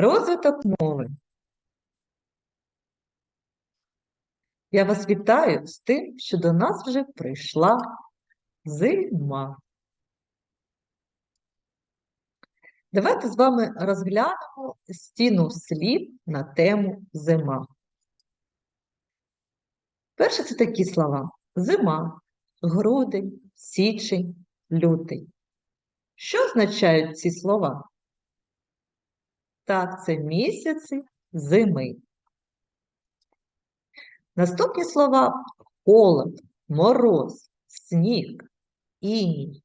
Розвиток мови. Я вас вітаю з тим, що до нас вже прийшла зима. Давайте з вами розглянемо стіну слів на тему зима. Перше це такі слова: зима, грудень, січень, лютий. Що означають ці слова? Так, це місяці зими. Наступні слова холод, мороз, сніг, іній.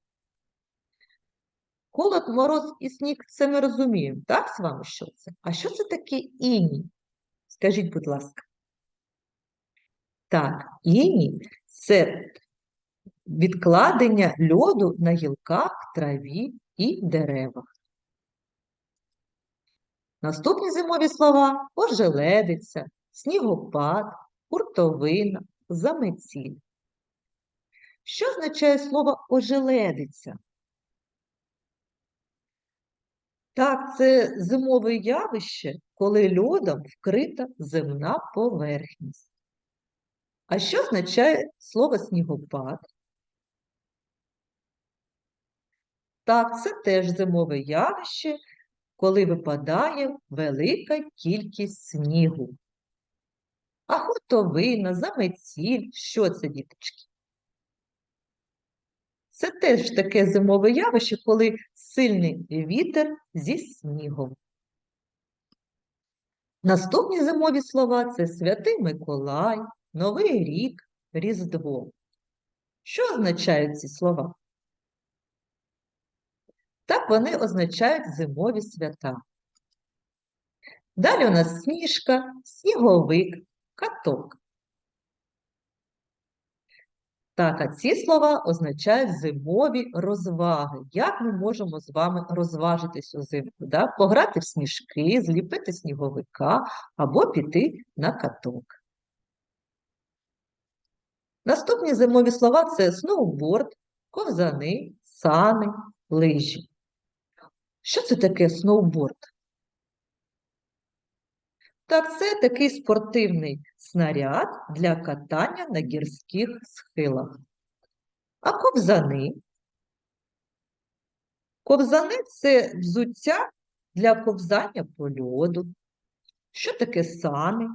Холод, мороз і сніг це ми розуміємо, так з вами що це? А що це таке іній? Скажіть, будь ласка. Так, іній це відкладення льоду на гілках, траві і деревах. Наступні зимові слова ожеледиця, снігопад, хуртовина, заметіль. Що означає слово ожеледиця? Так, це зимове явище, коли льодом вкрита земна поверхність. А що означає слово снігопад? Так, це теж зимове явище, коли випадає велика кількість снігу. А хуртовина, заметіль, що це, діточки? Це теж таке зимове явище, коли сильний вітер зі снігом. Наступні зимові слова це Святий Миколай, Новий рік, Різдво. Що означають ці слова? Так вони означають зимові свята. Далі у нас сніжка, сніговик, каток. Так, а ці слова означають зимові розваги. Як ми можемо з вами розважитись узимку? Да? Пограти в сніжки, зліпити сніговика або піти на каток. Наступні зимові слова це сноуборд, ковзани, сани, лижі. Що це таке сноуборд? Так, це такий спортивний снаряд для катання на гірських схилах. А ковзани? Ковзани це взуття для ковзання по льоду. Що таке сани?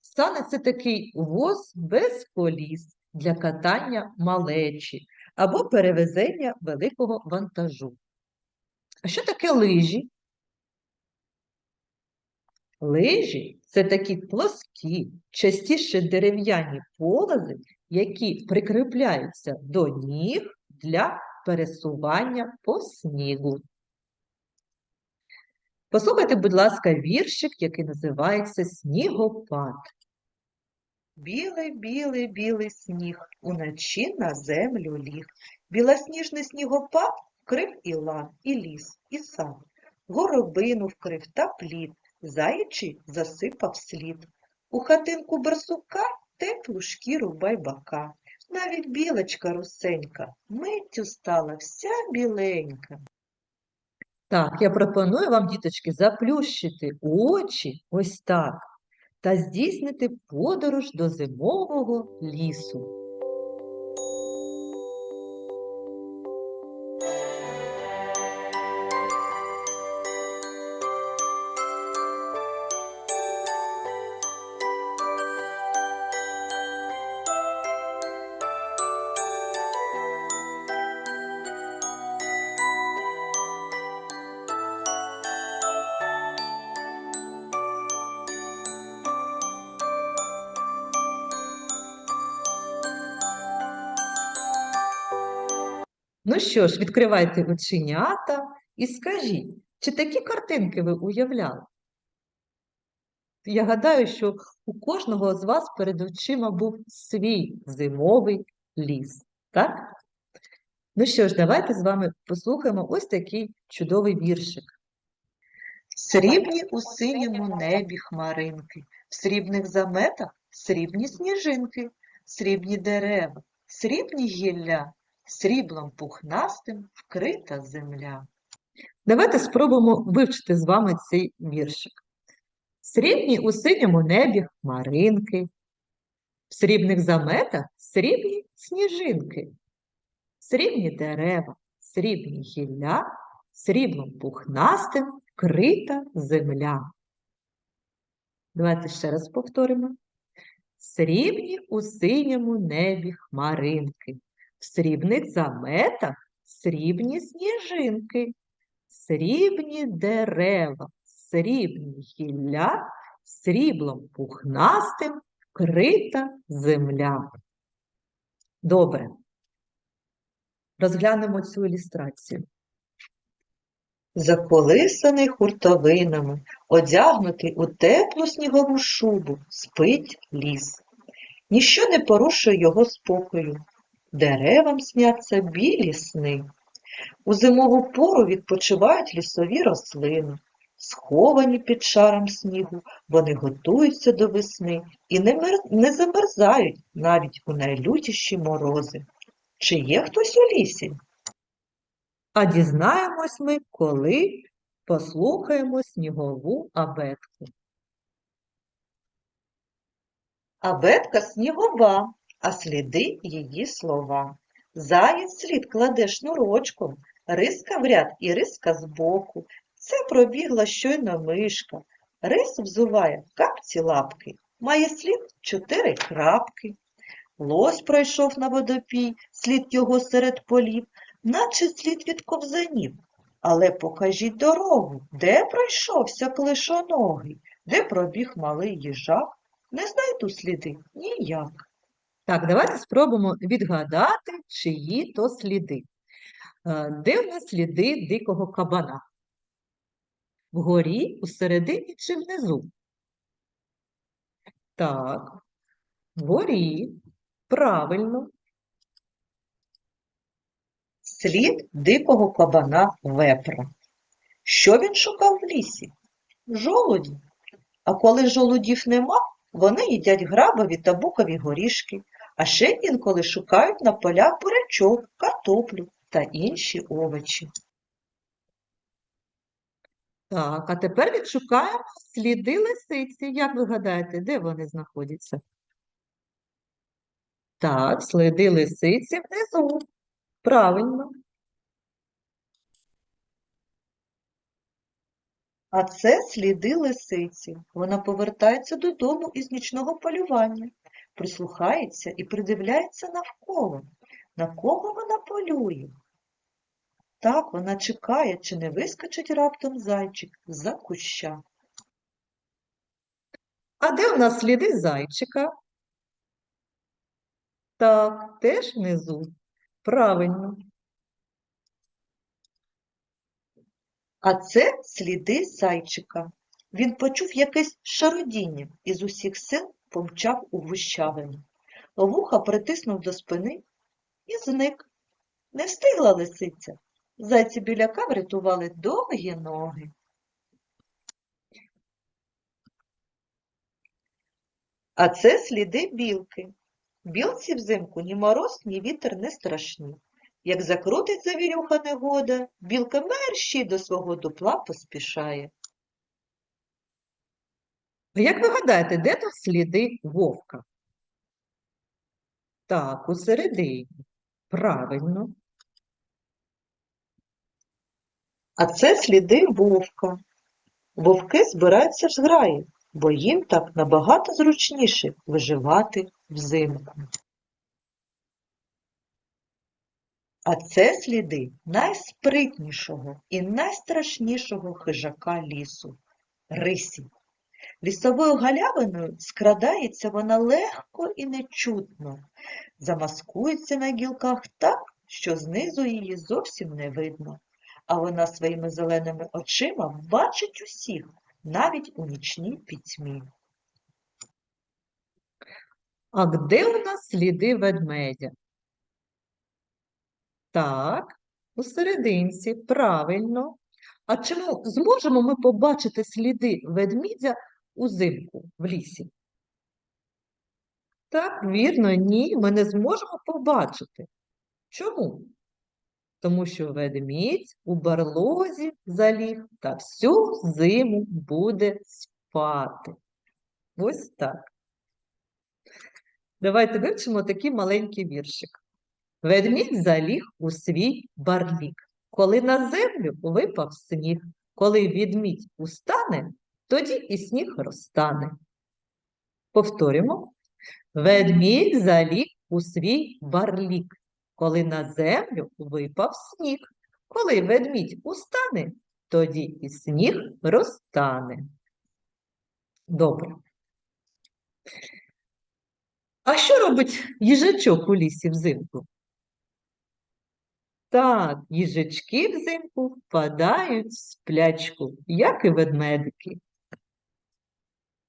Сани це такий воз без коліс для катання малечі або перевезення великого вантажу. А що таке лижі? Лижі це такі плоскі, частіше дерев'яні полози, які прикріпляються до ніг для пересування по снігу. Послухайте, будь ласка, віршик, який називається Снігопад. Білий, білий, білий сніг уночі на землю ліг. Білосніжний снігопад вкрив і лан, і ліс, і сад. Горобину вкрив та плід, заячий засипав слід. У хатинку барсука теплу шкіру байбака. Навіть білочка русенька миттю стала вся біленька. Так, я пропоную вам, діточки, заплющити очі ось так та здійснити подорож до зимового лісу. Ну що ж, відкривайте оченята і скажіть, чи такі картинки ви уявляли? Я гадаю, що у кожного з вас перед очима був свій зимовий ліс, так? Ну що ж, давайте з вами послухаємо ось такий чудовий віршик. Срібні у синьому небі хмаринки, в срібних заметах срібні сніжинки, срібні дерева, срібні гілля, сріблом пухнастим вкрита земля. Давайте спробуємо вивчити з вами цей віршик. Срібні у синьому небі хмаринки, в срібних заметах срібні сніжинки, срібні дерева, срібні гілля, сріблом пухнастим вкрита земля. Давайте ще раз повторимо. Срібні у синьому небі хмаринки, срібних заметах срібні сніжинки, срібні дерева, срібні гілля, сріблом пухнастим вкрита земля. Добре. Розглянемо цю ілюстрацію. Заколисаний хуртовинами, одягнутий у теплу снігову шубу, спить ліс. Ніщо не порушує його спокою. Деревам сняться білі сни. У зимову пору відпочивають лісові рослини. Сховані під шаром снігу, вони готуються до весни і не, мер... не замерзають навіть у найлютіші морози. Чи є хтось у лісі? А дізнаємось ми, коли послухаємо снігову абетку. Абетка снігова, а сліди її слова. Заєць слід кладе шнурочком, риска в ряд і риска збоку. Це пробігла щойно мишка. Рис взуває капці лапки, має слід чотири крапки. Лось пройшов на водопій, слід його серед полів, наче слід від ковзанів. Але покажіть дорогу, де пройшовся клишоногий, де пробіг малий їжак, не знайду сліди ніяк. Так, давайте спробуємо відгадати, чиї то сліди. Е, Де в нас сліди дикого кабана? Вгорі, усередині чи внизу? Так, вгорі, правильно. Слід дикого кабана вепра. Що він шукав в лісі? Жолуді. А коли жолудів нема, вони їдять грабові та букові горішки, а ще інколи шукають на полях бурячок, картоплю та інші овочі. Так, а тепер відшукаємо сліди лисиці. Як ви гадаєте, де вони знаходяться? Так, сліди лисиці внизу. Правильно. А це сліди лисиці. Вона повертається додому із нічного полювання, прислухається і придивляється навколо. На кого вона полює? Так, вона чекає, чи не вискочить раптом зайчик з-за куща. А де в нас сліди зайчика? Так, теж внизу. Правильно. А це сліди зайчика. Він почув якесь шародіння і з усіх сил помчав у гущавину. Вуха притиснув до спини і зник. Не встигла лисиця. Зайці біляка врятували довгі ноги. А це сліди білки. Білці взимку ні мороз, ні вітер не страшні. Як закрутить завірюха негода, білка мерщій до свого дупла поспішає. Як ви гадаєте, де тут сліди вовка? Так, усередині. Правильно. А це сліди вовка. Вовки збираються в зграї, бо їм так набагато зручніше виживати взимку. А це сліди найспритнішого і найстрашнішого хижака лісу – рисі. Лісовою галявиною скрадається вона легко і нечутно, замаскується на гілках так, що знизу її зовсім не видно, а вона своїми зеленими очима бачить усіх, навіть у нічній пітьмі. А де у нас сліди ведмедя? Так, у серединці, правильно. А чому зможемо ми побачити сліди ведмідя узимку в лісі? Так, вірно, ні, ми не зможемо побачити. Чому? тому що ведмідь у барлозі заліг та всю зиму буде спати. Ось так. Давайте вивчимо такий маленький віршик. Ведмідь заліг у свій барлік, коли на землю випав сніг. Коли відмідь устане, тоді і сніг розтане. Повторюємо. Ведмідь заліг у свій барлік, коли на землю випав сніг. Коли ведмідь устане, тоді і сніг розтане. Добре. А що робить їжачок у лісі взимку? Так, їжачки взимку впадають в сплячку, як і ведмедики.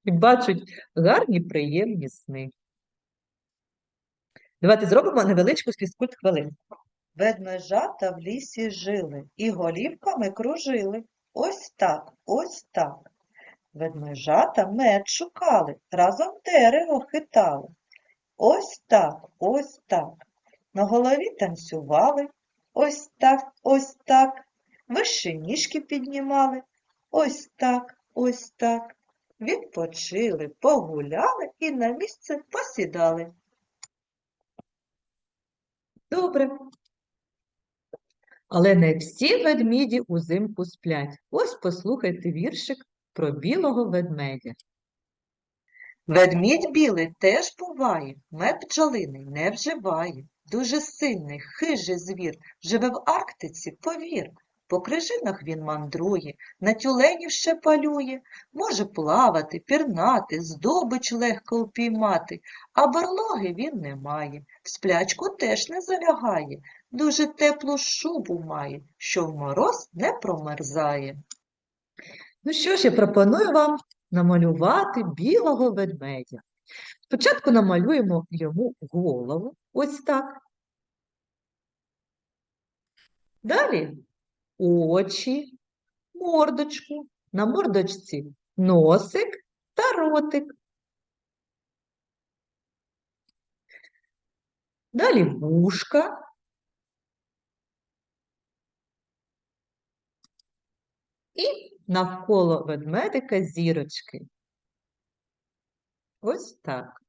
І бачать гарні приємні сни. Давайте зробимо невеличку фізкульт хвилинку. Ведмежата в лісі жили і голівками кружили. Ось так, ось так. Ведмежата мед шукали, разом дерево хитали. Ось так, ось так. На голові танцювали. Ось так, ось так. Вище ніжки піднімали. Ось так, ось так. Відпочили, погуляли і на місце посідали. Добре. Але не всі ведміді узимку сплять. Ось послухайте віршик про білого ведмедя. Ведмідь білий теж буває, мед бджолиний не вживає. Дуже сильний, хижий звір, живе в Арктиці, повір. По крижинах він мандрує, на тюленів ще палює, може плавати, пірнати, здобич легко упіймати, а барлоги він не має, в сплячку теж не залягає, дуже теплу шубу має, що в мороз не промерзає. Ну що ж, я пропоную вам намалювати білого ведмедя. Спочатку намалюємо йому голову, ось так. Далі очі, мордочку, на мордочці носик та ротик. Далі вушка. І навколо ведмедика зірочки. Ось так.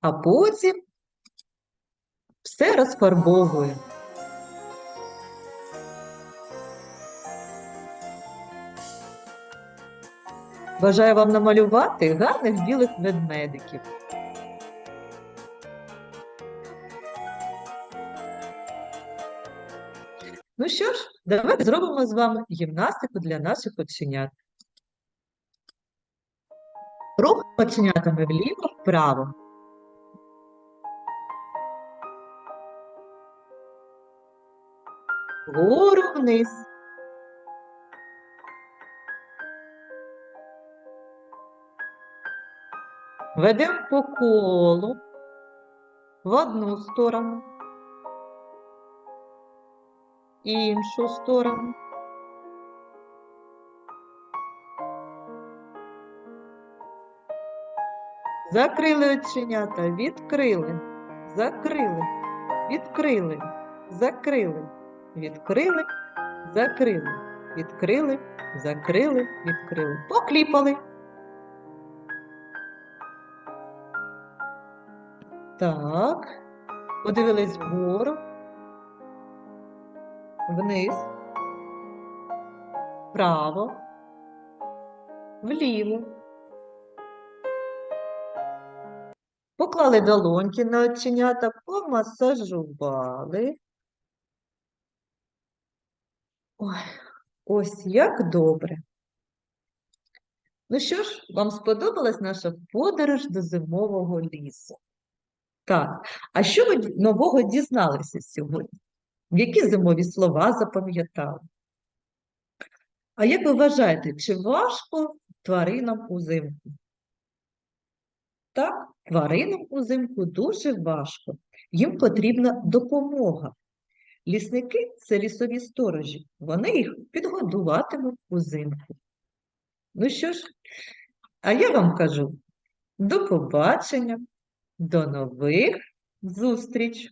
А потім все розфарбовуємо. Бажаю вам намалювати гарних білих ведмедиків. Ну що ж, давайте зробимо з вами гімнастику для наших оченят. Рух оченятами вліво-вправо. Вгору вниз. Ведемо по колу в одну сторону, іншу сторону. Закрили оченята, відкрили, закрили, відкрили, закрили, відкрили, закрили, відкрили, закрили, відкрили. Покліпали. Так, подивились вгору, вниз, вправо, вліво. Поклали долоньки на оченята, помасажували. Ой, ось як добре. Ну що ж, вам сподобалась наша подорож до зимового лісу? Так, а що ви нового дізналися сьогодні? Які зимові слова запам'ятали? А як ви вважаєте, чи важко тваринам узимку? Так, тваринам узимку дуже важко. Їм потрібна допомога. Лісники це лісові сторожі. Вони їх підгодуватимуть узимку. Ну що ж, а я вам кажу до побачення, до нових зустріч!